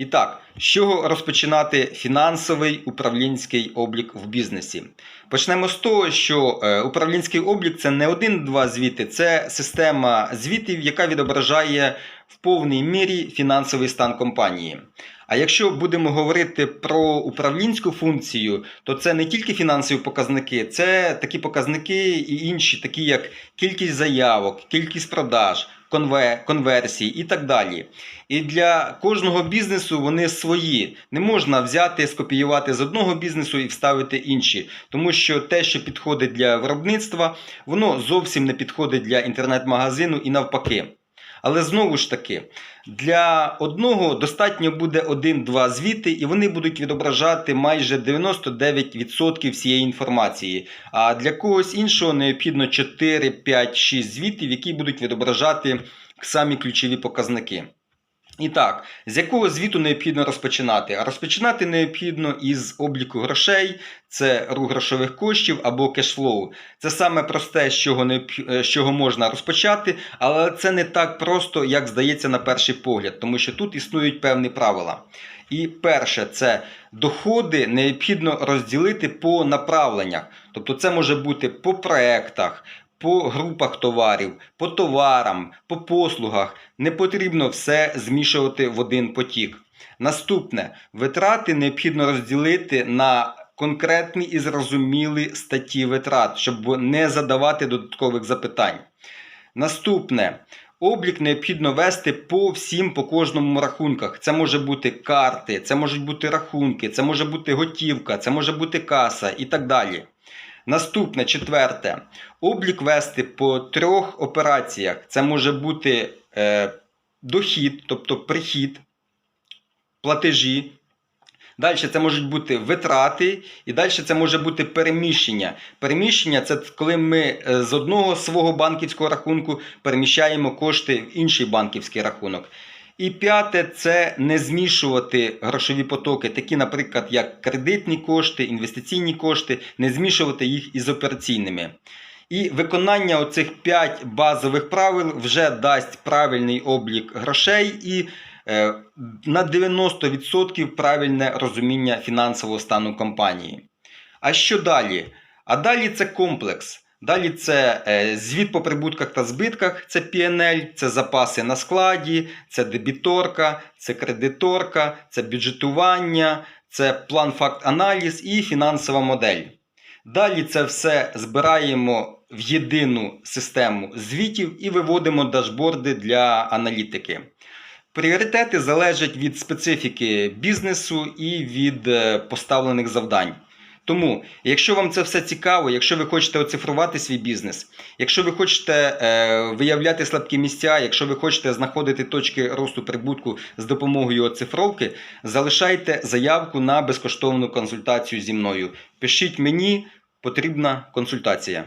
І так, з чого розпочинати фінансовий управлінський облік в бізнесі? Почнемо з того, що е, управлінський облік це не один-два звіти, це система звітів, яка відображає в повній мірі фінансовий стан компанії. А якщо будемо говорити про управлінську функцію, то це не тільки фінансові показники, це такі показники і інші, такі як кількість заявок, кількість продаж, конве- конверсій і так далі. І для кожного бізнесу вони свої. Не можна взяти, скопіювати з одного бізнесу і вставити інші, тому що те, що підходить для виробництва, воно зовсім не підходить для інтернет-магазину і навпаки. Але знову ж таки, для одного достатньо буде один-два звіти, і вони будуть відображати майже 99% всієї інформації. А для когось іншого необхідно 4, 5, 6 звітів, які будуть відображати самі ключові показники. І так, з якого звіту необхідно розпочинати? Розпочинати необхідно із обліку грошей, це рух грошових коштів або кешфлоу. Це саме просте, з чого, необх- е, з чого можна розпочати, але це не так просто, як здається на перший погляд, тому що тут існують певні правила. І перше, це доходи необхідно розділити по направленнях. Тобто це може бути по проектах, по групах товарів, по товарам, по послугах. Не потрібно все змішувати в один потік. Наступне, витрати необхідно розділити на конкретні і зрозумілі статті витрат, щоб не задавати додаткових запитань. Наступне. Облік необхідно вести по всім, по кожному рахунках. Це може бути карти, це можуть бути рахунки, це може бути готівка, це може бути каса і так далі. Наступне, четверте. Облік вести по трьох операціях. Це може бути е, дохід, тобто прихід, платежі. Далі це можуть бути витрати, і далі це може бути переміщення. Переміщення це коли ми е, з одного свого банківського рахунку переміщаємо кошти в інший банківський рахунок. І п'яте це не змішувати грошові потоки, такі, наприклад, як кредитні кошти, інвестиційні кошти, не змішувати їх із операційними. І виконання оцих 5 базових правил вже дасть правильний облік грошей і е, на 90% правильне розуміння фінансового стану компанії. А що далі? А далі це комплекс. Далі це е, звіт по прибутках та збитках, це PNL, це запаси на складі, це дебіторка, це кредиторка, це бюджетування, це план факт аналіз і фінансова модель. Далі це все збираємо в єдину систему звітів і виводимо дашборди для аналітики. Пріоритети залежать від специфіки бізнесу і від е, поставлених завдань. Тому, якщо вам це все цікаво, якщо ви хочете оцифрувати свій бізнес, якщо ви хочете е, виявляти слабкі місця, якщо ви хочете знаходити точки росту прибутку з допомогою оцифровки, залишайте заявку на безкоштовну консультацію зі мною. Пишіть мені, потрібна консультація.